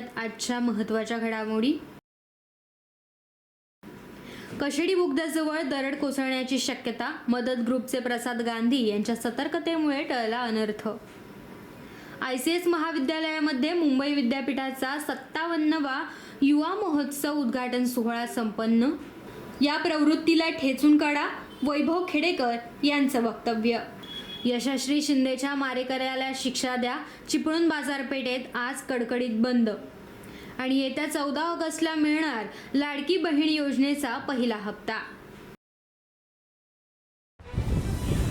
ऐकूयात आजच्या महत्त्वाच्या घडामोडी? कशेडी बुग्धाजवळ दरड कोसळण्याची शक्यता मदत ग्रुपचे प्रसाद गांधी यांच्या सतर्कतेमुळे टळला अनर्थ. आय सी एस महाविद्यालयामध्ये मुंबई विद्यापीठाचा सत्तावन्नवा युवा महोत्सव उद्घाटन सोहळा संपन्न. या प्रवृत्तीला ठेचून काढा वैभव खेडेकर यांचं वक्तव्य. यशश्री शिंदेच्या मारेकऱ्याला शिक्षा द्या. चिपळूण बाजारपेठेत आज कडकडीत बंद. आणि येत्या चौदा ऑगस्टला मिळणार लाडकी बहीण योजनेचा पहिला हप्ता.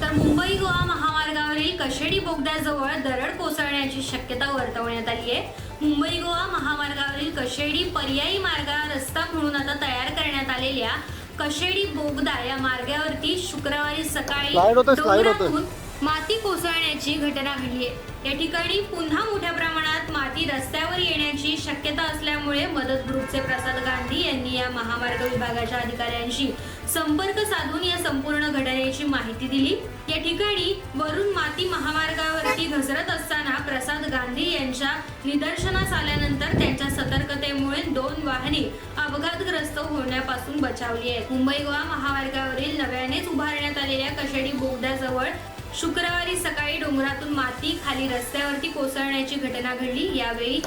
तर मुंबई गोवा महामार्गावरील कशेडी बोगद्याजवळ दरड कोसळण्याची शक्यता वर्तवण्यात आली आहे. मुंबई गोवा महामार्गावरील कशेडी पर्यायी मार्गाला रस्ता म्हणून आता तयार करण्यात आलेल्या कशेडी बोगदा या मार्गावरती शुक्रवारी सकाळी माती कोसळण्याची घटना घडली आहे. या ठिकाणी पुन्हा मोठ्या प्रमाणात माती रस्त्यावर येण्याची शक्यता असल्यामुळे मदत ग्रुपचे प्रसाद गांधी यांनी या महामार्ग विभागाच्या अधिकाऱ्यांशी संपर्क साधून या संपूर्ण घटनेची माहिती दिली. या ठिकाणी वरून माती महामार्गावरती घसरत असताना प्रसाद गांधी यांच्या निदर्शनास आल्यानंतर त्यांच्या सतर्कतेमुळे दोन वाहने अपघातग्रस्त होण्यापासून बचावली आहेत. मुंबई गोवा महामार्गावरील नव्यानेच उभारण्यात आलेल्या कशेडी बोगद्याजवळ शुक्रवारी सकाळी डोंगरातून माती खाली रस्त्यावरती कोसळण्याची घटना घडली यावेळी.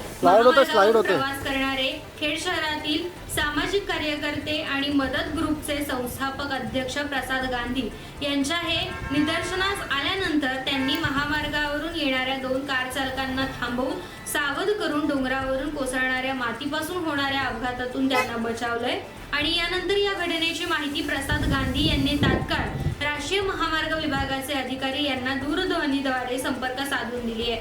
प्रवास करणारे खेड शहरातील सामाजिक कार्यकर्ते आणि मदत ग्रुपचे संस्थापक अध्यक्ष प्रसाद गांधी यांच्या हे निदर्शनास आल्यानंतर त्यांनी महामार्गावरून येणाऱ्या दोन कार चालकांना थांबवून सावध करून डोंगरावरून कोसळणाऱ्या मातीपासून होणाऱ्या अपघातातून त्यांना बचावलंय. आणि यानंतर या घटनेची माहिती प्रसाद गांधी यांनी तात्काळ राष्ट्रीय महामार्ग विभागाचे अधिकारी यांना दूरध्वनीद्वारे संपर्क साधून दिली आहे.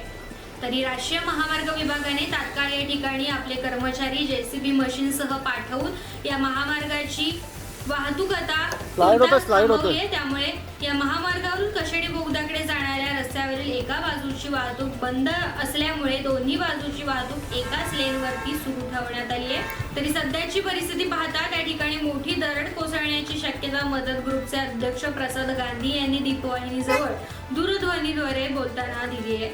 तरी राष्ट्रीय महामार्ग विभागाने तात्काळ या ठिकाणी आपले कर्मचारी जेसीबी मशीनसह पाठवून या महामार्गाची वाहतूक आता. थांबवली आहे. त्यामुळे या महामार्गावरून कशेडी बोगद्याकडे जाणाऱ्या रस्त्यावरील एका बाजूची वाहतूक बंद असल्यामुळे दोन्ही बाजूची वाहतूक एकाच लेनवरती सुरू ठेवण्यात आली आहे तरी सध्याची परिस्थिती पाहता त्या ठिकाणी मोठी दरड कोसळण्याची शक्यता मदत ग्रुपचे अध्यक्ष प्रसाद गांधी यांनी दीपवाहिनीजवळ दूरध्वनीद्वारे बोलताना दिली आहे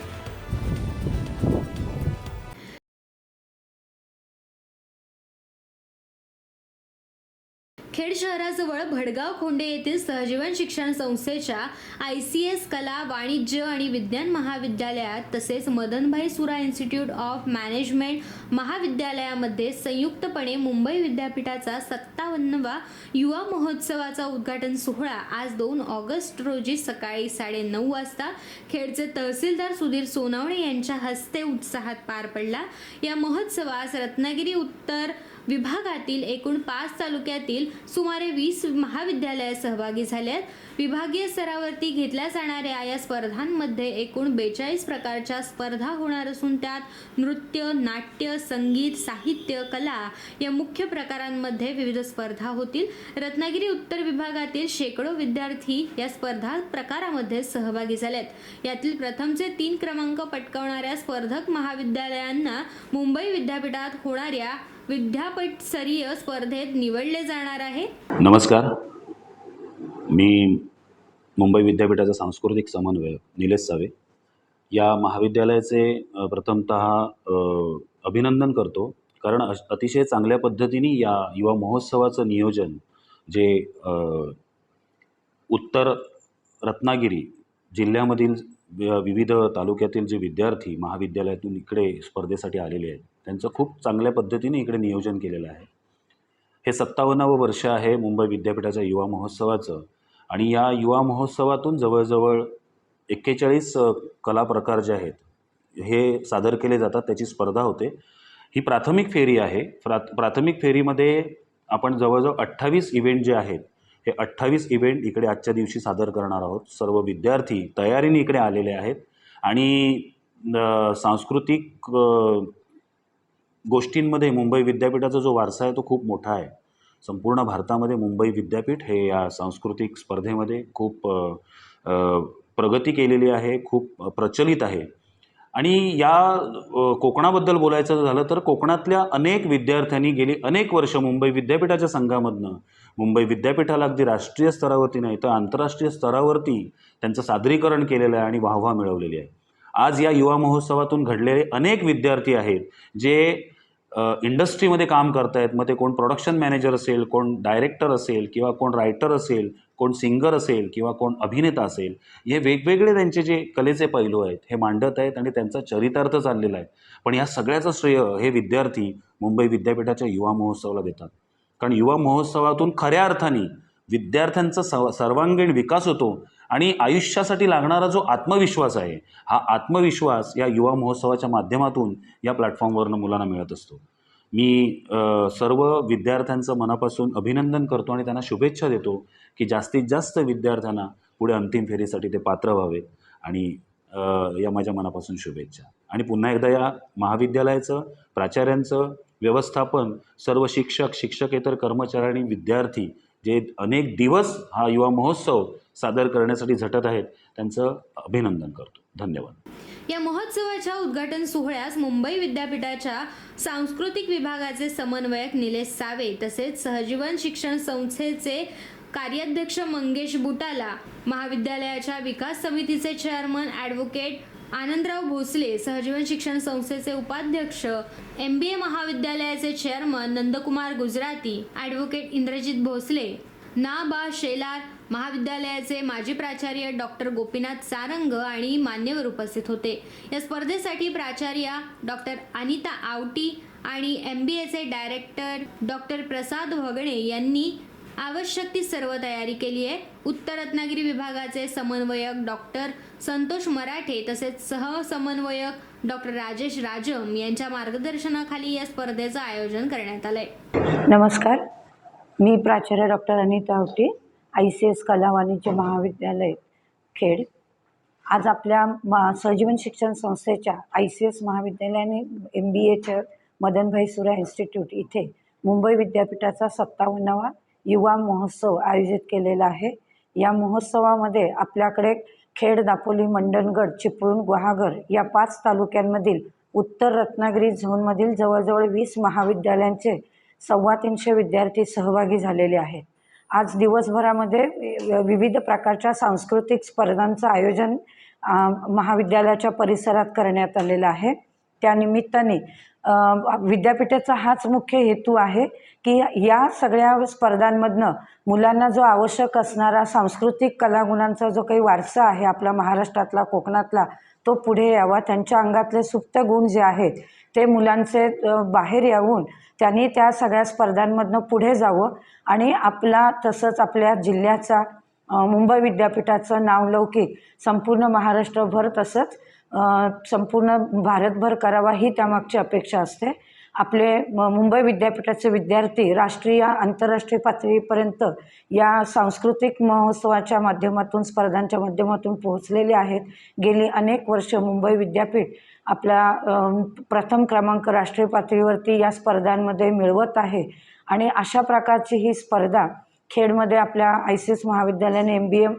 खेड शहराजवळ भडगाव खोंडे येथील सहजीवन शिक्षण संस्थेच्या आय सी एस कला वाणिज्य आणि विज्ञान महाविद्यालयात तसेच मदनभाई सुरा इन्स्टिट्यूट ऑफ मॅनेजमेंट महाविद्यालयामध्ये संयुक्तपणे मुंबई विद्यापीठाचा सत्तावन्नवा युवा महोत्सवाचा उद्घाटन सोहळा आज दोन ऑगस्ट रोजी सकाळी साडेनऊ वाजता. खेडचे तहसीलदार सुधीर सोनवणे यांच्या हस्ते उत्साहात पार पडला. या महोत्सवास रत्नागिरी उत्तर विभागातील एकूण पाच तालुक्यातील सुमारे वीस महाविद्यालये सहभागी झाल्यात. विभागीय स्तरावरती घेतल्या जाणाऱ्या या स्पर्धांमध्ये एकूण बेचाळीस प्रकारच्या स्पर्धा होणार असून त्यात नृत्य नाट्य संगीत साहित्य कला या मुख्य प्रकारांमध्ये विविध स्पर्धा होतील. रत्नागिरी उत्तर विभागातील शेकडो विद्यार्थी या स्पर्धा प्रकारामध्ये सहभागी झालेत. यातील प्रथमचे तीन क्रमांक पटकावणाऱ्या स्पर्धक महाविद्यालयांना मुंबई विद्यापीठात होणाऱ्या विद्यापीठस्तरीय स्पर्धेत निवडले जाणार आहे. नमस्कार. मी मुंबई विद्यापीठाचा सांस्कृतिक समन्वयक निलेश सावे. या महाविद्यालयाचे प्रथमत अभिनंदन करतो. कारण अश अतिशय चांगल्या पद्धतीने या युवा महोत्सवाचं नियोजन जे उत्तर रत्नागिरी जिल्ह्यामधील विविध तालुक्यातील जे विद्यार्थी महाविद्यालयातून इकडे स्पर्धेसाठी आलेले आहेत त्यांचं खूप चांगल्या पद्धतीने इकडे नियोजन केलेलं आहे. हे सत्तावन्नावं वर्ष आहे मुंबई विद्यापीठाच्या युवा महोत्सवाचं आणि या युवा महोत्सवातून जवळजवळ एक्केचाळीस कला प्रकार जे आहेत हे सादर केले जातात त्याची स्पर्धा होते. ही प्राथमिक फेरी आहे. प्रा प्राथमिक फेरीमध्ये आपण जवळजवळ अठ्ठावीस इव्हेंट जे आहेत हे अठ्ठावीस इव्हेंट इकडे आजच्या दिवशी सादर करणार आहोत. सर्व विद्यार्थी तयारीने इकडे आलेले आहेत आणि सांस्कृतिक गोष्टींमध्ये मुंबई विद्यापीठाचा जो वारसा आहे तो खूप मोठा आहे. संपूर्ण भारतामध्ये मुंबई विद्यापीठ हे या सांस्कृतिक स्पर्धेमध्ये खूप प्रगती केलेली आहे खूप प्रचलित आहे. आणि या कोकणाबद्दल बोलायचं झालं तर कोकणातल्या अनेक विद्यार्थ्यांनी गेली अनेक वर्ष मुंबई विद्यापीठाच्या संघामधनं मुंबई विद्यापीठाला अगदी राष्ट्रीय स्तरावरती नाही तर आंतरराष्ट्रीय स्तरावरती त्यांचं सादरीकरण केलेलं आहे आणि वाहवा मिळवलेली आहे. आज या युवा महोत्सवातून घडलेले अनेक विद्यार्थी आहेत जे इंडस्ट्रीमध्ये काम करतायत आहेत मग ते कोण प्रोडक्शन मॅनेजर असेल कोण डायरेक्टर असेल किंवा कोण रायटर असेल कोण सिंगर असेल किंवा कोण अभिनेता असेल हे वेगवेगळे त्यांचे जे कलेचे पैलू आहेत हे मांडत आहेत आणि त्यांचा चरितार्थ चाललेला आहे. पण या सगळ्याचं श्रेय हे विद्यार्थी मुंबई विद्यापीठाच्या युवा महोत्सवाला देतात. कारण युवा महोत्सवातून खऱ्या अर्थाने विद्यार्थ्यांचा सर्वांगीण विकास होतो आणि आयुष्यासाठी लागणारा जो आत्मविश्वास आहे हा आत्मविश्वास या युवा महोत्सवाच्या माध्यमातून या प्लॅटफॉर्मवरनं मुलांना मिळत असतो. मी सर्व विद्यार्थ्यांचं मनापासून अभिनंदन करतो आणि त्यांना शुभेच्छा देतो की जास्तीत जास्त विद्यार्थ्यांना पुढे अंतिम फेरीसाठी ते पात्र व्हावेत आणि या माझ्या मनापासून शुभेच्छा. आणि पुन्हा एकदा या महाविद्यालयाचं प्राचार्यांचं व्यवस्थापन सर्व शिक्षक शिक्षकेतर कर्मचारी आणि विद्यार्थी जे अनेक दिवस हा युवा महोत्सव सादर करण्यासाठी झटत आहेत त्यांचं अभिनंदन करतो. धन्यवाद. या महोत्सवाच्या उद्घाटन सोहळ्यास मुंबई विद्यापीठाच्या सांस्कृतिक विभागाचे समन्वयक निलेश सावे तसेच सहजीवन शिक्षण संस्थेचे कार्याध्यक्ष मंगेश बुटाला महाविद्यालयाच्या विकास समितीचे चेअरमन ॲडव्होकेट आनंदराव भोसले सहजीवन शिक्षण संस्थेचे उपाध्यक्ष एम बी ए महाविद्यालयाचे चेअरमन नंदकुमार गुजराती ॲडव्होकेट इंद्रजित भोसले ना बा शेलार महाविद्यालयाचे माजी प्राचार्य डॉक्टर गोपीनाथ सारंग आणि मान्यवर उपस्थित होते. या स्पर्धेसाठी प्राचार्या डॉक्टर अनिता आवटी आणि एम बी एचे डायरेक्टर डॉक्टर प्रसाद वगणे यांनी आवश्यक ती सर्व तयारी केली आहे. उत्तर रत्नागिरी विभागाचे समन्वयक डॉक्टर संतोष मराठे तसेच सहसमन्वयक डॉक्टर राजेश राजम यांच्या मार्गदर्शनाखाली या स्पर्धेचं आयोजन करण्यात आलंय. नमस्कार. मी प्राचार्य doctor Anita Awate I C S कला वाणिज्य महाविद्यालय खेड. आज आपल्या मा सहजीवन शिक्षण संस्थेच्या आय सी एस महाविद्यालयाने एम बी एच्या मदनभाई सुरा इन्स्टिट्यूट इथे मुंबई विद्यापीठाचा सत्तावन्नावा युवा महोत्सव आयोजित केलेला आहे. या महोत्सवामध्ये आपल्याकडे खेड दापोली मंडणगड चिपळूण गुहागर या पाच तालुक्यांमधील उत्तर रत्नागिरी झोनमधील जवळजवळ वीस महाविद्यालयांचे सव्वा तीनशे विद्यार्थी सहभागी झालेले आहेत. आज दिवसभरामध्ये विविध प्रकारच्या सांस्कृतिक स्पर्धांचं आयोजन महाविद्यालयाच्या परिसरात करण्यात आलेलं आहे. त्यानिमित्ताने विद्यापीठाचा हाच मुख्य हेतू आहे की या सगळ्या स्पर्धांमधनं मुलांना जो आवश्यक असणारा सांस्कृतिक कलागुणांचा जो काही वारसा आहे आपला महाराष्ट्रातला कोकणातला तो पुढे यावा. त्यांच्या अंगातले सुप्त गुण जे आहेत ते मुलांचे बाहेर येऊन त्यांनी त्या सगळ्या स्पर्धांमधनं पुढे जावं. आणि आपला तसंच आपल्या जिल्ह्याचा मुंबई विद्यापीठाचं नावलौकिक संपूर्ण महाराष्ट्रभर तसंच संपूर्ण भारतभर करावा ही त्यामागची अपेक्षा असते. आपले म- मुंबई विद्यापीठाचे विद्यार्थी राष्ट्रीय आंतरराष्ट्रीय पातळीपर्यंत या सांस्कृतिक महोत्सवाच्या माध्यमातून स्पर्धांच्या माध्यमातून पोहोचलेले आहेत. गेली अनेक वर्ष मुंबई विद्यापीठ आपला प्रथम क्रमांक राष्ट्रीय पातळीवरती या स्पर्धांमध्ये मिळवत आहे. आणि अशा प्रकारची ही स्पर्धा खेडमध्ये आपल्या आय सी एस महाविद्यालयाने एम बी एम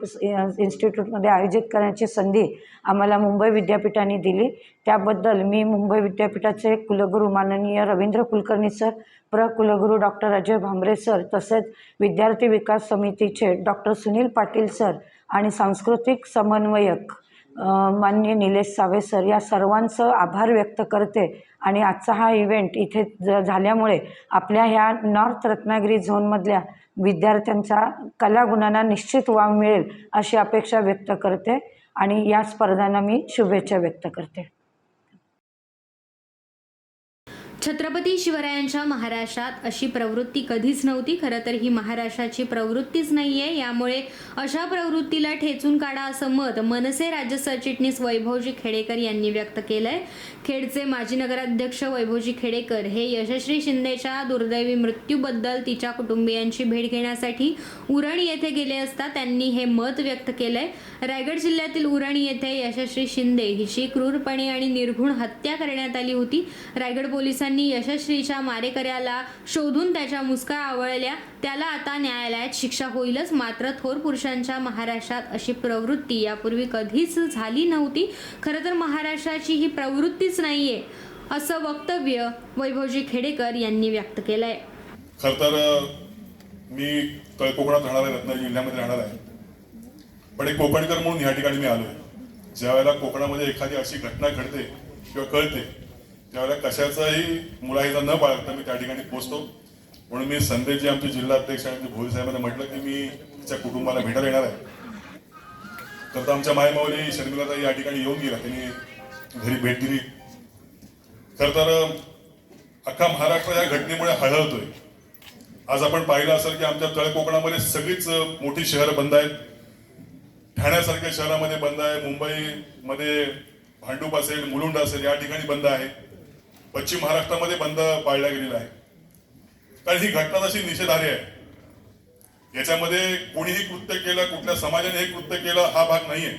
इन्स्टिट्यूटमध्ये आयोजित करण्याची संधी आम्हाला मुंबई विद्यापीठाने दिली. त्याबद्दल मी मुंबई विद्यापीठाचे कुलगुरू माननीय रवींद्र कुलकर्णी सर प्र कुलगुरू डॉक्टर अजय भांबरे सर तसेच विद्यार्थी विकास समितीचे डॉक्टर सुनील पाटील सर आणि सांस्कृतिक समन्वयक मान्य निलेश सावे सर या सर्वांचं आभार व्यक्त करते. आणि आजचा हा इव्हेंट इथे ज झाल्यामुळे आपल्या ह्या नॉर्थ रत्नागिरी झोनमधल्या विद्यार्थ्यांचा कलागुणांना निश्चित वाव मिळेल अशी अपेक्षा व्यक्त करते. आणि या स्पर्धांना मी शुभेच्छा व्यक्त करते. छत्रपती शिवरायांच्या महाराष्ट्रात अशी प्रवृत्ती कधीच नव्हती. खरं तर ही महाराष्ट्राची प्रवृत्तीच नाहीये. यामुळे अशा प्रवृत्तीला ठेचून काढा असं मत मनसे राज्य सरचिटणीस वैभवजी खेडेकर यांनी व्यक्त केलंय. खेडचे माजी नगराध्यक्ष वैभवजी खेडेकर हे यशस्वी शिंदेच्या दुर्दैवी मृत्यूबद्दल तिच्या कुटुंबियांची भेट घेण्यासाठी उरण येथे गेले असता त्यांनी हे मत व्यक्त केलंय. रायगड जिल्ह्यातील उरण येथे यशस्वी शिंदे हिची क्रूरपणे आणि निर्घुण हत्या करण्यात आली होती. रायगड पोलिसांनी पोलिसांनी यशश्रीच्या मारेकऱ्याला शोधून त्याच्या मुसका आवळल्या. त्याला आता न्यायालयात शिक्षा होईलच मात्र थोर पुरुषांच्या महाराष्ट्रात अशी प्रवृत्ती यापूर्वी कधीच झाली नव्हती. खरं तर महाराष्ट्राची ही प्रवृत्तीच नाहीये असं वक्तव्य वैभवजी खेडेकर यांनी व्यक्त केलंय. खर तर मी कोकणात राहणार आहे रत्नागिरी जिल्ह्यामध्ये राहणार आहे. पण एक कोकणकर म्हणून ह्या ठिकाणी मी आलो आहे ज्या वेळेला कोकणामध्ये एखादी अशी घटना घडते किंवा कळते त्यावेळेला कशाचाही मुलाहिजा न बाळगता मी त्या ठिकाणी पोहोचतो. म्हणून मी संदेश जे आमचे जिल्हा अध्यक्ष आणि भोई साहेबांना म्हटलं की मी तिच्या कुटुंबाला भेटायला येणार आहे. तर तर आमच्या मायमावली शर्मिलाताई या ठिकाणी येऊन गेला त्यांनी घरी भेट दिली. खर तर अख्खा महाराष्ट्र या घटनेमुळे हळहळतोय. आज आपण पाहिलं असेल की आमच्या तळ कोकणामध्ये सगळीच मोठी शहरं बंद आहेत. ठाण्यासारख्या शहरामध्ये बंद आहे. मुंबईमध्ये भांडूप असेल मुलुंड असेल या ठिकाणी बंद आहे. पश्चिम महाराष्ट्रामध्ये बंद पाळला गेलेला आहे कारण ही घटना तशी निषेधार्ह आहे. याच्यामध्ये कोणीही कृत्य केलं कुठल्या समाजाने हे कृत्य केलं हा भाग नाहीये.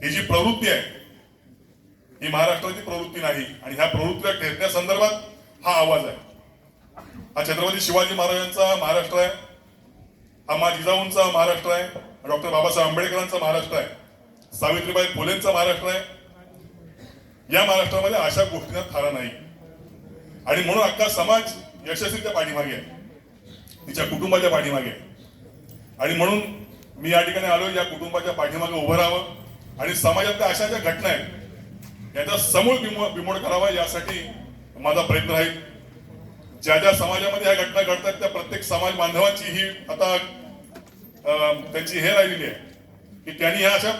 ही जी प्रवृत्ती आहे ही महाराष्ट्राची प्रवृत्ती नाही आणि ह्या प्रवृत्तीला टेकण्यासंदर्भात हा आवाज आहे. हा छत्रपती शिवाजी महाराजांचा महाराष्ट्र आहे. हा मा जिजाऊंचा महाराष्ट्र आहे. डॉक्टर बाबासाहेब आंबेडकरांचा महाराष्ट्र आहे. सावित्रीबाई फुलेंचा महाराष्ट्र आहे. या महाराष्ट्रामध्ये अशा गोष्टींना थारा नाही. आणि म्हणून अख्खा समाज यशस्वीच्या पाठीमागे आहे. तिच्या कुटुंबाच्या पाठीमागे आहे. आणि म्हणून मी या ठिकाणी आलो या कुटुंबाच्या पाठीमागे उभं राहावं. आणि समाजातल्या अशा ज्या घटना आहेत याचा समूळ बिमोड करावा यासाठी माझा प्रयत्न राहील. ज्या ज्या समाजामध्ये ह्या घटना घडतात त्या प्रत्येक समाज बांधवांची ही आता त्यांची हे राहिलेली आहे की त्यांनी ह्या अशा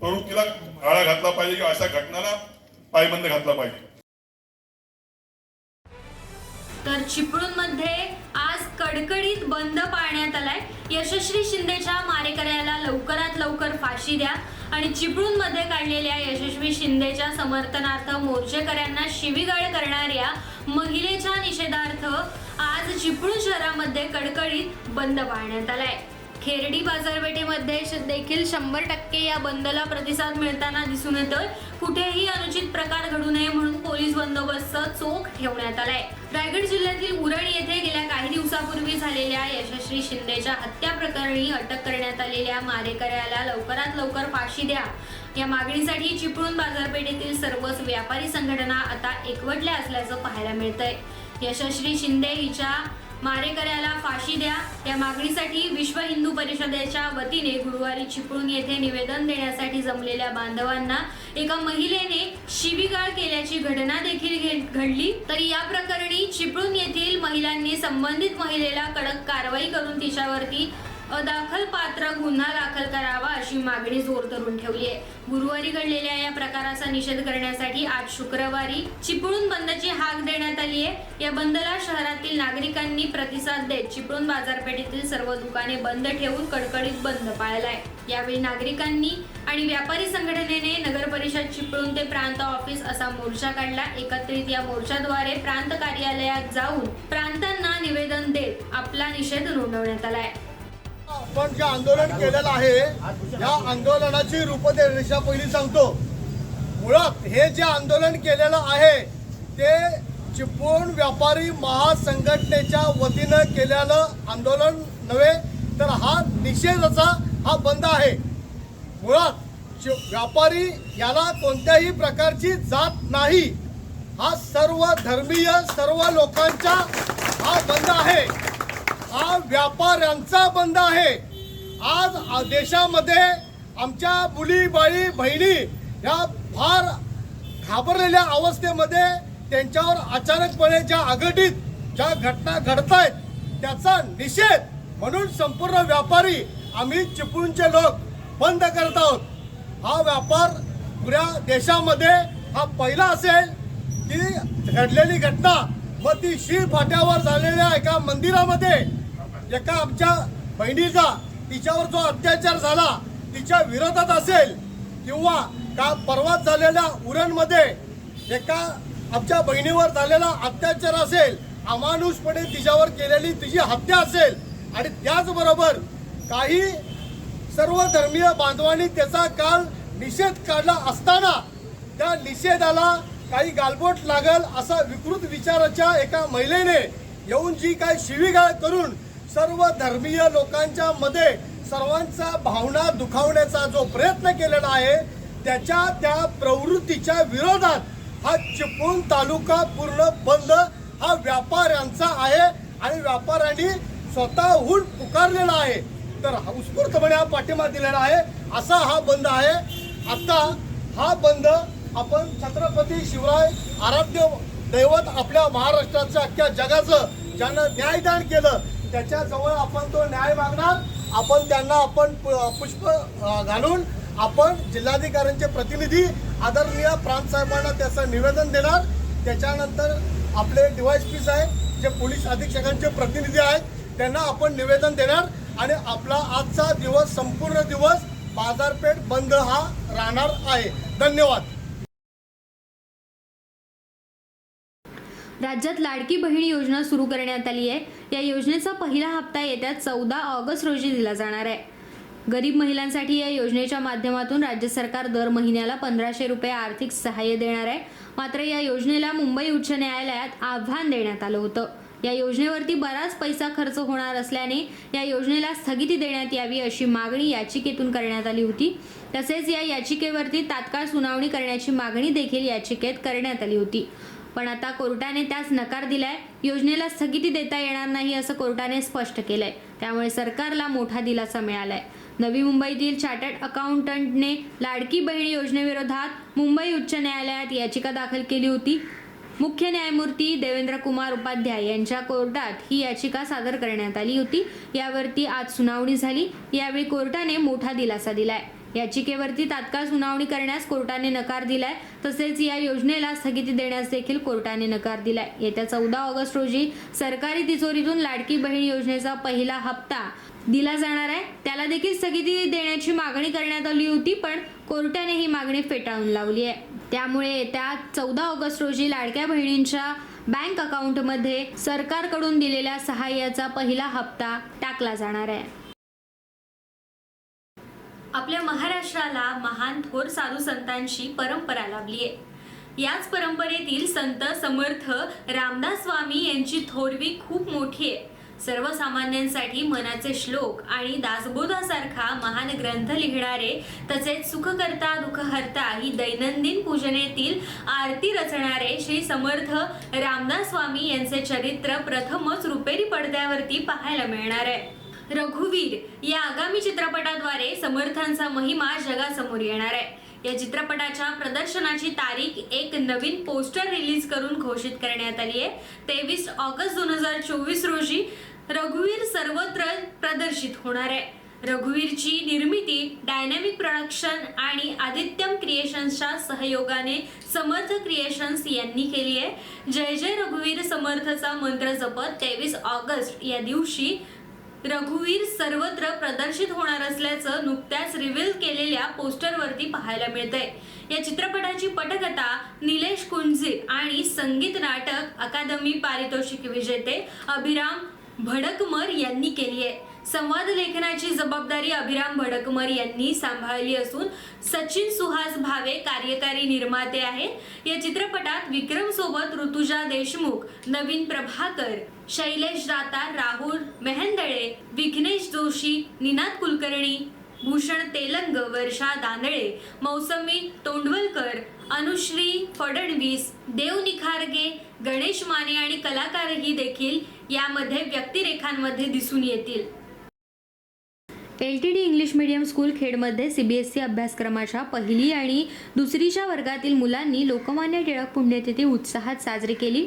प्रवृत्तीला आळा घातला पाहिजे किंवा अशा घटनांना पायबंद घातला पाहिजे. तर चिपळूणमध्ये आज कडकडीत बंद पाळण्यात आलाय. यशस्वी शिंदेच्या मारेकऱ्याला लवकरात लवकर फाशी द्या. आणि चिपळूणमध्ये काढलेल्या यशस्वी शिंदेच्या समर्थनार्थ मोर्चेकऱ्यांना शिवीगाळ करणाऱ्या महिलेच्या निषेधार्थ आज चिपळूण शहरामध्ये कडकडीत बंद पाळण्यात आलाय. खेरडी बाजारपेठेमध्ये श- देखील शंभर टक्के या बंदला प्रतिसाद मिळताना दिसून येतोय. कुठेही अनुचित प्रकार घडू नये म्हणून पोलीस बंदोबस्त चोख ठेवण्यात आलाय. रायगड जिल्ह्यातील उरण येथे गेल्या काही दिवसापूर्वी झालेल्या यशस्वी शिंदेच्या हत्या प्रकरणी अटक करण्यात आलेल्या मारेकऱ्याला लवकरात लवकर फाशी द्या. या मागणीसाठी चिपळूण बाजारपेठेतील सर्वच व्यापारी संघटना आता एकवटल्या असल्याचं पाहायला मिळतंय. यशस्वी शिंदे हिच्या मारेकऱ्याला फाशी द्या. या मागणीसाठी विश्व हिंदू परिषदेच्या वतीने गुरुवारी चिपळूण येथे निवेदन देण्यासाठी जमलेल्या बांधवांना एका महिलेने शिवीगाळ केल्याची घटना देखील घे- घडली. तर या प्रकरणी चिपळूण येथील महिलांनी संबंधित महिलेला कडक कारवाई करून तिच्यावरती अदाखल पात्र गुन्हा दाखल करावा अशी मागणी जोर धरून ठेवली आहे. गुरुवारी घडलेल्या या प्रकाराचा निषेध करण्यासाठी आज शुक्रवारी चिपळूण बंदची हाक देण्यात आली आहे. या बंदला शहरातील नागरिकांनी प्रतिसाद देत चिपळूण बाजारपेठेतील सर्व दुकाने बंद ठेवून कडकडीत बंद पाळलाय. यावेळी नागरिकांनी आणि व्यापारी संघटनेने नगर परिषद चिपळूण ते प्रांत ऑफिस असा मोर्चा काढला. एकत्रित या मोर्चाद्वारे प्रांत कार्यालयात जाऊन प्रांतांना निवेदन देत आपला निषेध नोंदवण्यात आलाय. आपण जे आंदोलन केलेलं आहे या आंदोलनाची रूपरेषा पहिली सांगतो. मुळात हे जे आंदोलन केलेलं आहे ते चिपळूण व्यापारी महासंघटनेच्या वतीनं केलेलं आंदोलन नव्हे तर हा निषेधाचा हा बंद आहे. मुळात चि- व्यापारी याला कोणत्याही प्रकारची जात नाही. हा सर्व धर्मीय सर्व लोकांचा हा बंद आहे. हा व्यापाऱ्यांचा बंद आहे. आज देशामध्ये आमच्या मुली बाळी बहिणी ह्या फार घाबरलेल्या अवस्थेमध्ये त्यांच्यावर अचानकपणे ज्या आघाडीत ज्या घटना घडत आहेत त्याचा निषेध म्हणून संपूर्ण व्यापारी आम्ही चिपळूणचे लोक बंद करत आहोत. हा व्यापार पुऱ्या देशामध्ये हा पहिला असेल की घडलेली घटना मग ती शीळ फाट्यावर झालेल्या एका मंदिरामध्ये एका आमच्या बहिणीचा तिच्यावर जो अत्याचार झाला तिच्या विरोधात असेल किंवा का परवाच झालेल्या उरणमध्ये एका आमच्या बहिणीवर झालेला अत्याचार असेल अमानुषपणे तिच्यावर केलेली तिची हत्या असेल आणि त्याचबरोबर काही सर्व धर्मीय बांधवांनी त्याचा काल निषेध काढला असताना त्या निषेधाला काही गालबोट लागल असा विकृत विचाराच्या एका महिलेने येऊन जी काय शिवीगाळ करून सर्व धर्मीय लोकांच्या मध्ये सर्वांचा भावना दुखावण्याचा जो प्रयत्न केलेला आहे त्याच्या त्या प्रवृत्तीच्या विरोधात हा चिपळूण तालुका पूर्ण बंद हा व्यापाऱ्यांचा आहे आणि व्यापाऱ्यांनी स्वतःहून पुकारलेला आहे. तर उत्स्फूर्तपणे हा पाठिंबा दिलेला आहे. असा हा बंद आहे. आता हा बंद आपण छत्रपती शिवराय आराध्य दैवत आपल्या महाराष्ट्राचं अख्ख्या जगाचं ज्यानं न्यायदान केलं त्याच्याजवळ आपण तो न्याय मागणार. आपण त्यांना आपण पुष्प घालून आपण जिल्हाधिकाऱ्यांचे प्रतिनिधी आदरणीय प्रांत साहेबांना त्याचं निवेदन देणार. त्याच्यानंतर आपले डीवायस पी साहेब जे पोलीस अधीक्षकांचे प्रतिनिधी आहेत त्यांना आपण निवेदन देणार. आणि आपला आजचा दिवस संपूर्ण दिवस बाजारपेठ बंद हा राहणार आहे. धन्यवाद. राज्यात लाडकी बहीण योजना सुरू करण्यात आली आहे. या योजनेचा पहिला हप्ता येत्या चौदा ऑगस्ट रोजी दिला जाणार आहे. गरीब महिलांसाठी या योजनेच्या माध्यमातून राज्य सरकार दर महिन्याला पंधराशे रुपये आर्थिक सहाय्य देणार आहे. मात्र या योजनेला मुंबई उच्च न्यायालयात आव्हान देण्यात आलं होतं. या योजनेवरती बराच पैसा खर्च होणार असल्याने या योजनेला स्थगिती देण्यात यावी अशी मागणी याचिकेतून करण्यात आली होती. तसेच या याचिकेवरती तात्काळ सुनावणी करण्याची मागणी देखील याचिकेत करण्यात आली होती. पण आता कोर्टाने त्यास नकार दिलाय. योजनेला स्थगिती देता येणार नाही असं कोर्टाने स्पष्ट केलंय. त्यामुळे सरकारला मोठा दिलासा मिळालाय. नवी मुंबईतील चार्टर्ड अकाउंटंटने लाडकी बहीण योजनेविरोधात मुंबई उच्च न्यायालयात याचिका दाखल केली होती. मुख्य न्यायमूर्ती देवेंद्र कुमार उपाध्याय यांच्या कोर्टात ही याचिका सादर करण्यात आली होती. यावरती आज सुनावणी झाली. यावेळी कोर्टाने मोठा दिलासा दिलाय. याचिकेवरती तात्काळ सुनावणी करण्यास कोर्टाने नकार दिलाय. तसेच या योजनेला स्थगिती देण्यास देखील कोर्टाने नकार दिलाय. येत्या चौदा ऑगस्ट रोजी सरकारी तिजोरीतून लाडकी बहीण योजनेचा पहिला हप्ता दिला जाणार आहे. त्याला देखील स्थगिती देण्याची मागणी करण्यात आली होती पण कोर्टाने ही मागणी फेटाळून लावली आहे. त्यामुळे येत्या चौदा ऑगस्ट रोजी लाडक्या बहिणींच्या बँक अकाउंटमध्ये सरकारकडून दिलेल्या सहाय्याचा पहिला हप्ता टाकला जाणार आहे. आपल्या महाराष्ट्राला महान थोर साधू संतांची परंपरा लाभली आहे याच परंपरेतील संत समर्थ रामदास स्वामी यांची थोरवी खूप मोठी आहे सर्वसामान्यांसाठी मनाचे श्लोक आणि दासबोधासारखा महान ग्रंथ लिहिणारे तसेच सुखकर्ता दुःखहर्ता ही दैनंदिन पूजनेतील आरती रचणारे श्री समर्थ रामदास स्वामी यांचे चरित्र प्रथमच रुपेरी पडद्यावरती पाहायला मिळणार आहे रघुवीर या आगामी चित्रपटाद्वारे समर्थांचा महिमा जगासमोर येणार आहे. या चित्रपटाच्या प्रदर्शनाची तारीख एक नवीन पोस्टर रिलीज करून घोषित करण्यात आली आहे. तेवीस ऑगस्ट दोन हजार चोवीस रोजी रघुवीर सर्वत्र प्रदर्शित होणार आहे. रघुवीरची निर्मिती डायनॅमिक प्रोडक्शन आणि आदित्यम क्रिएशन्सच्या सहयोगाने समर्थ क्रिएशन्स यांनी केली आहे. जय जय रघुवीर समर्थचा मंत्र जपत तेवीस ऑगस्ट या दिवशी रघुवीर सर्वत्र प्रदर्शित होणार असल्याचं नुकत्याच रिव्हील केलेल्या पोस्टरवरती पाहायला मिळतंय. या चित्रपटाची पटकथा निलेश कुंजीर आणि संगीत नाटक अकादमी पारितोषिक विजेते अभिराम भडकमर यांनी केली आहे संवाद लेखनाची जबाबदारी अभिराम भडकमर यांनी सांभाळली असून सचिन सुहास भावे कार्यकारी निर्माते आहेत. या चित्रपटात विक्रम सोबत ऋतुजा देशमुख नवीन प्रभाकर शैलेश दातार राहुल मेहंदळे विघ्नेश जोशी निनाद कुलकर्णी भूषण तेलंग वर्षा दांदळे मौसमी तोंडवलकर अनुश्री फडणवीस देव निखारगे गणेश माने आणि कलाकारही देखील यामध्ये व्यक्तिरेखांमध्ये दिसून येतील. L T D English medium school खेडमध्ये सी बी एस सी अभ्यासक्रमाच्या पहिली आणि दुसरीच्या वर्गातील मुलांनी लोकमान्य टिळक पुण्यतिथी उत्साहात साजरी केली.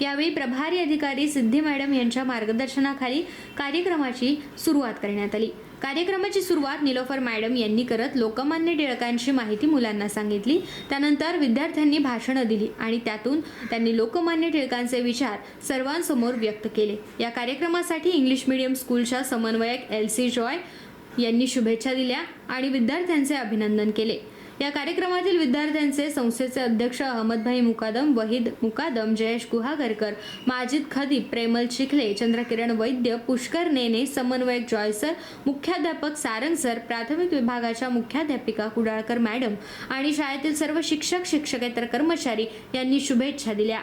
यावेळी प्रभारी अधिकारी सिद्धी मॅडम यांच्या मार्गदर्शनाखाली कार्यक्रमाची सुरुवात करण्यात आली. कार्यक्रमाची सुरुवात निलोफर मॅडम यांनी करत लोकमान्य टिळकांची माहिती मुलांना सांगितली. त्यानंतर विद्यार्थ्यांनी भाषणं दिली आणि त्यातून त्यांनी लोकमान्य टिळकांचे विचार सर्वांसमोर व्यक्त केले. या कार्यक्रमासाठी इंग्लिश मीडियम स्कूलच्या समन्वयक एल सी जॉय यांनी शुभेच्छा दिल्या आणि विद्यार्थ्यांचे अभिनंदन केले. या कार्यक्रमातील विद्यार्थ्यांचे संस्थेचे अध्यक्ष अहमदभाई मुकादम वहीद मुकादम जयेश गुहागरकर माजिद खदीब प्रेमल चिखले चंद्रकिरण वैद्य पुष्कर नेने समन्वयक जॉयसर मुख्याध्यापक सारंग सर प्राथमिक विभागाच्या मुख्याध्यापिका कुडाळकर मॅडम आणि शाळेतील सर्व शिक्षक शिक्षकेतर कर्मचारी यांनी शुभेच्छा दिल्या.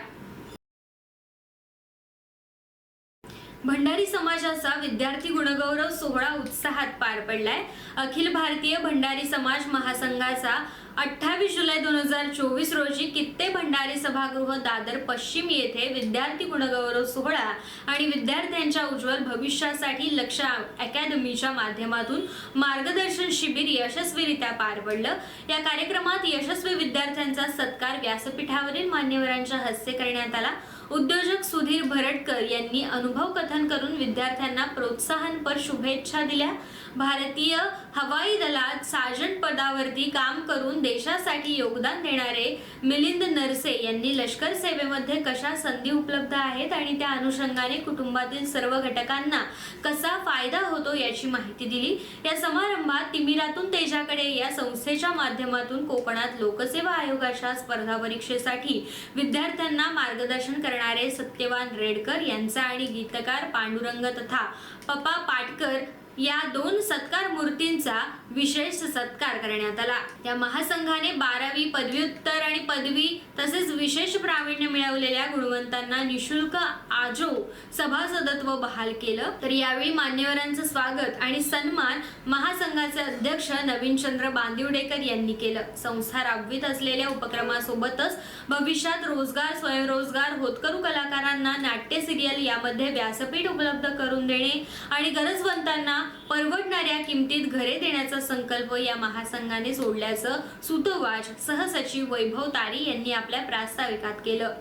भंडारी समाजाचा विद्यार्थी गुणगौरव सोहळा उत्साहात पार पडलाय. अखिल भारतीय भंडारी समाज महासंघाचा अठ्ठावीस जुलै दोन हजार चोवीस रोजी कित्ते भंडारी सभागृह दादर पश्चिम येथे विद्यार्थी गुणगौरव सोहळा आणि विद्यार्थ्यांच्या उज्ज्वल भविष्यासाठी लक्ष अकॅदमीच्या माध्यमातून मार्गदर्शन शिबिर यशस्वीरित्या पार पडलं. या कार्यक्रमात यशस्वी विद्यार्थ्यांचा सत्कार व्यासपीठावरील मान्यवरांच्या हस्ते करण्यात आला. उद्योजक सुधीर भरटकर यांनी अनुभव कथन करून विद्यार्थ्यांना प्रोत्साहनपर शुभेच्छा दिल्या. भारतीय हवाई दलात सार्जंट पदावरती काम करून देशासाठी योगदान देणारे मिलिंद नरसे यांनी लष्कर सेवेमध्ये कशा संधी उपलब्ध आहेत आणि त्या अनुषंगाने कुटुंबातील सर्व घटकांना कसा फायदा होतो याची माहिती दिली. या समारंभात तिमिरातून तेजाकडे या संस्थेच्या माध्यमातून कोकणात लोकसेवा आयोगाच्या स्पर्धा परीक्षेसाठी विद्यार्थ्यांना मार्गदर्शन करणारे सत्यवान रेडकर यांचा आणि गीतकार पांडुरंग तथा पप्पा पाटकर या दोन सत्कार मूर्तींचा विशेष सत्कार करण्यात आला. या महासंघाने बारावी पदव्युत्तर आणि पदवी तसेच विशेष प्रावीण्य मिळवलेल्या गुणवंतांना निशुल्क आजो सभासदत्व बहाल केलं. तर यावेळी मान्यवरांचं स्वागत आणि सन्मान महासंघाचे अध्यक्ष नवीनचंद्र बांदिवडेकर यांनी केलं. संस्था राबवित असलेल्या उपक्रमासोबतच भविष्यात रोजगार स्वयंरोजगार होतकरू कलाकारांना नाट्य सिरियल यामध्ये व्यासपीठ उपलब्ध करून देणे आणि गरजवंतांना परवडणाऱ्या किमतीत घरे देण्याचा संकल्प या महासंघाने सोडल्याचं सुतोवाच सहसचिव वैभव तारी यांनी आपल्या प्रास्ताविकात केलं.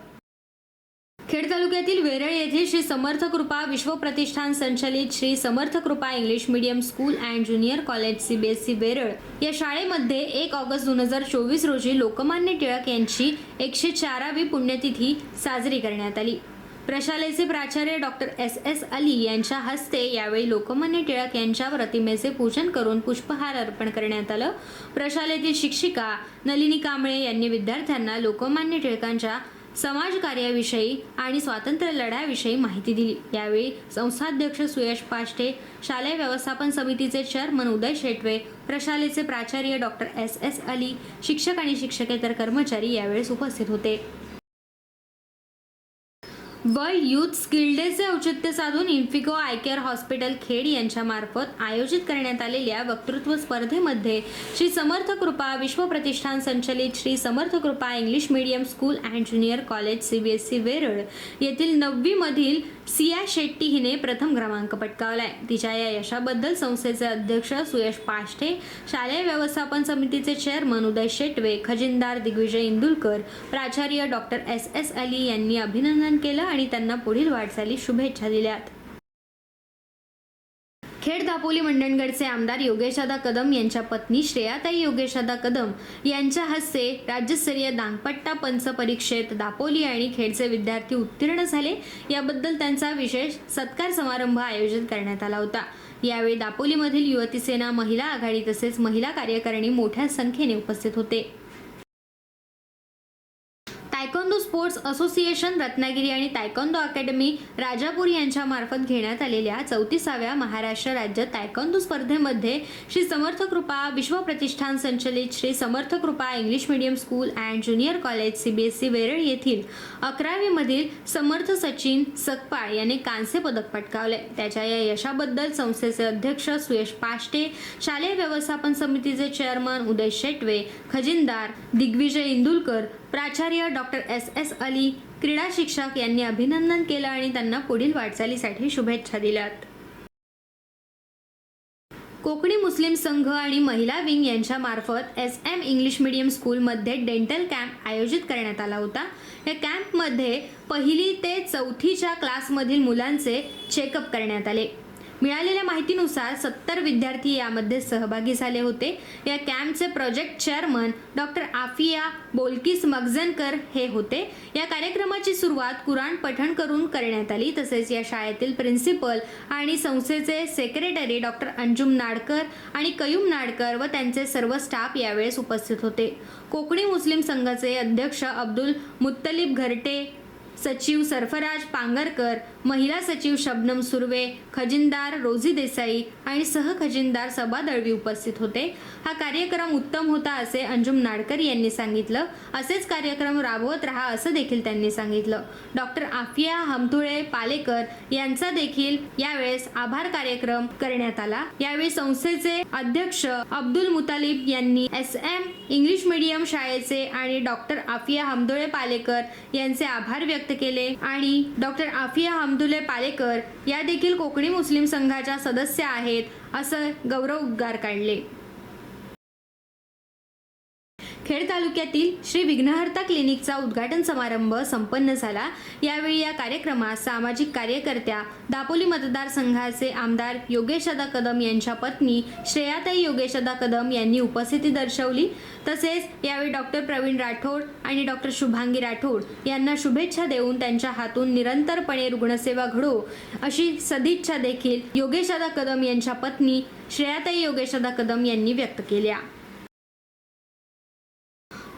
खेड तालुक्यातील वेरळ येथे श्री समर्थ कृपा विश्व प्रतिष्ठान संचलित Shri Samarth Krupa English medium school and junior college CBSE Veral या शाळेमध्ये एक ऑगस्ट दोन हजार चोवीस रोजी लोकमान्य टिळक यांची एकशे चारावी पुण्यतिथी साजरी करण्यात आली. प्रशालेचे प्राचार्य डॉक्टर एस एस अली यांच्या हस्ते यावेळी लोकमान्य टिळक यांच्या प्रतिमेचे पूजन करून पुष्पहार अर्पण करण्यात आलं. प्रशालेतील शिक्षिका नलिनी कांबळे यांनी विद्यार्थ्यांना लोकमान्य टिळकांच्या समाजकार्याविषयी आणि स्वातंत्र्य लढ्याविषयी माहिती दिली. यावेळी संस्थाध्यक्ष सुयश पाष्टे शालेय व्यवस्थापन समितीचे चेअरमन उदय शेटवे प्रशालेचे प्राचार्य डॉक्टर एस एस अली शिक्षक आणि शिक्षकेतर कर्मचारी यावेळेस उपस्थित होते. वर्ल्ड युथ स्किल डेचे औचित्य साधून Infigo eye care hospital Khed यांच्यामार्फत आयोजित करण्यात आलेल्या वक्तृत्व स्पर्धेमध्ये श्री समर्थ कृपा विश्व प्रतिष्ठान संचलित Shri Samarth Krupa English medium school and junior college CBSE Veral येथील नववीमधील सिया शेट्टी हिने प्रथम क्रमांक पटकावलाय. तिच्या या यशाबद्दल संस्थेचे अध्यक्ष सुयश पाष्टे शालेय व्यवस्थापन समितीचे चेअरमन उदय शेटवे खजिनदार दिग्विजय इंदुलकर प्राचार्य डॉक्टर एस एस अली यांनी अभिनंदन केलं आणि त्यांना पुढील वाटचाली शुभेच्छा दिल्यात. खेड दापोली मंडणगडचे आमदार योगेशादा कदम यांच्या पत्नी श्रेयाताई योगेशादा कदम यांच्या हस्ते राज्यस्तरीय दांगपट्टा पंच परीक्षेत दापोली आणि खेडचे विद्यार्थी उत्तीर्ण झाले. याबद्दल त्यांचा विशेष सत्कार समारंभ आयोजित करण्यात आला होता. यावेळी दापोलीमधील युवती सेना महिला आघाडी तसेच महिला कार्यकारिणी मोठ्या संख्येने उपस्थित होते. तायकोंदो स्पोर्ट्स असोसिएशन रत्नागिरी आणि तायकोंदो अकॅडमी राजापूर यांच्या मार्फत घेण्यात आलेल्या चौतीसाव्या महाराष्ट्र राज्य तायकोंदो स्पर्धेमध्ये श्री समर्थ कृपा विश्व प्रतिष्ठान संचलित Shri Samarth Krupa English medium school and junior college CBSE Veral येथील अकरावीमधील समर्थ सचिन सकपाळ याने कांस्य पदक पटकावले. त्याच्या या यशाबद्दल संस्थेचे अध्यक्ष सुयश पाष्टे शालेय व्यवस्थापन समितीचे चेअरमन उदय शेटवे खजिनदार दिग्विजय इंदुलकर प्राचार्य डॉ. डॉक्टर एस एस अली क्रीडा शिक्षक यांनी अभिनंदन केलं आणि त्यांना पुढील वाटचालीसाठी शुभेच्छा दिल्यात. कोकणी मुस्लिम संघ आणि महिला विंग यांच्या मार्फत एस एम इंग्लिश मीडियम स्कूलमध्ये डेंटल कॅम्प आयोजित करण्यात आला होता. या कॅम्पमध्ये पहिली ते चौथीच्या क्लासमधील मुलांचे चेकअप करण्यात आले. मिळालेल्या माहितीनुसार सत्तर विद्यार्थी यामध्ये सहभागी झाले होते. या कॅम्पचे project chairman doctor Afiya Bolkis Magjankar हे होते. या कार्यक्रमाची सुरुवात कुराण पठण करून करण्यात आली. तसेच या शाळेतील प्रिन्सिपल आणि संस्थेचे सेक्रेटरी डॉक्टर अंजुम नाडकर आणि कयूम नाडकर व त्यांचे सर्व स्टाफ यावेळेस उपस्थित होते. कोकणी मुस्लिम संघाचे अध्यक्ष अब्दुल मुत्तलिब घरटे सचिव सरफराज पांगरकर महिला सचिव शबनम सुर्वे खजिनदार रोझी देसाई आणि सहखजिनदार सबा दळवी उपस्थित होते. हा कार्यक्रम उत्तम होता असे अंजुम नाडकर यांनी सांगितलं. असेच कार्यक्रम राबवत राहा असं देखील त्यांनी सांगितलं. डॉक्टर आफिया हमथुळे पालेकर यांचा देखील यावेळेस आभार कार्यक्रम करण्यात आला. यावेळी संस्थेचे अध्यक्ष अब्दुल मुतालिब यांनी एस एम इंग्लिश मीडियम शाळेचे आणि डॉक्टर आफिया हमदुळे पालेकर यांचे आभार व्यक्त केले आणि डॉक्टर आफिया हम अब्दुले पालेकर या देखील कोकणी मुस्लिम संघाच्या सदस्य आहेत असं गौरव उद्गार काढले. खेड तालुक्यातील श्री विघ्नहर्ता क्लिनिकचा उद्घाटन समारंभ संपन्न झाला. यावेळी या कार्यक्रमात सामाजिक कार्यकर्त्या दापोली मतदारसंघाचे आमदार योगेशदा कदम यांच्या पत्नी श्रेयाताई योगेशदा कदम यांनी उपस्थिती दर्शवली. तसेच यावेळी डॉक्टर प्रवीण राठोड आणि डॉक्टर शुभांगी राठोड यांना शुभेच्छा देऊन त्यांच्या हातून निरंतरपणे रुग्णसेवा घडो अशी सदिच्छा देखील योगेशदा कदम यांच्या पत्नी श्रेयाताई योगेशदा कदम यांनी व्यक्त केल्या.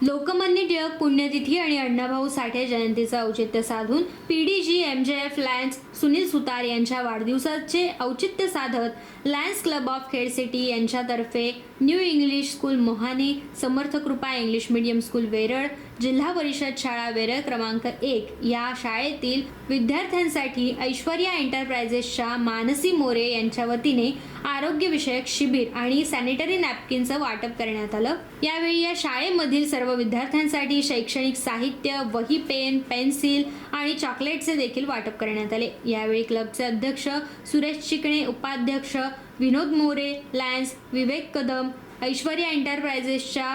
लोकमान्य टिळक पुण्यतिथी आणि अण्णाभाऊ साठे जयंतीचं औचित्य साधून P D G M J F Lions Sunil Sutar यांच्या वाढदिवसाचे औचित्य साधत Lions club of Khed city यांच्यातर्फे new English school Mohane Samarthkrupa English medium school Veral जिल्हा परिषद शाळा वेरळ क्रमांक एक या शाळेतील विद्यार्थ्यांसाठी ऐश्वर्या एंटरप्राइजेसच्या मानसी मोरे यांच्या वतीने आरोग्यविषयक शिबिर आणि सॅनिटरी नॅपकिनचं वाटप करण्यात आलं. यावेळी या शाळेमधील सर्व विद्यार्थ्यांसाठी शैक्षणिक साहित्य वही पेन पेन्सिल आणि चॉकलेटचे देखील वाटप करण्यात आले. यावेळी क्लबचे अध्यक्ष सुरेश चिकणे उपाध्यक्ष Vinod More lions Vivek Kadam Aishwarya एंटरप्राइजेसच्या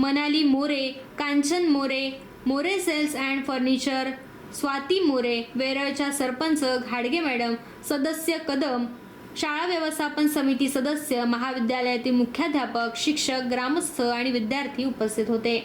Manali More Kanchan More More sales and furniture Swati More वेरळच्या sarpanch घाडगे मॅडम सदस्य कदम शाळा व्यवस्थापन समिती सदस्य महाविद्यालयातील मुख्याध्यापक शिक्षक ग्रामस्थ आणि विद्यार्थी उपस्थित होते.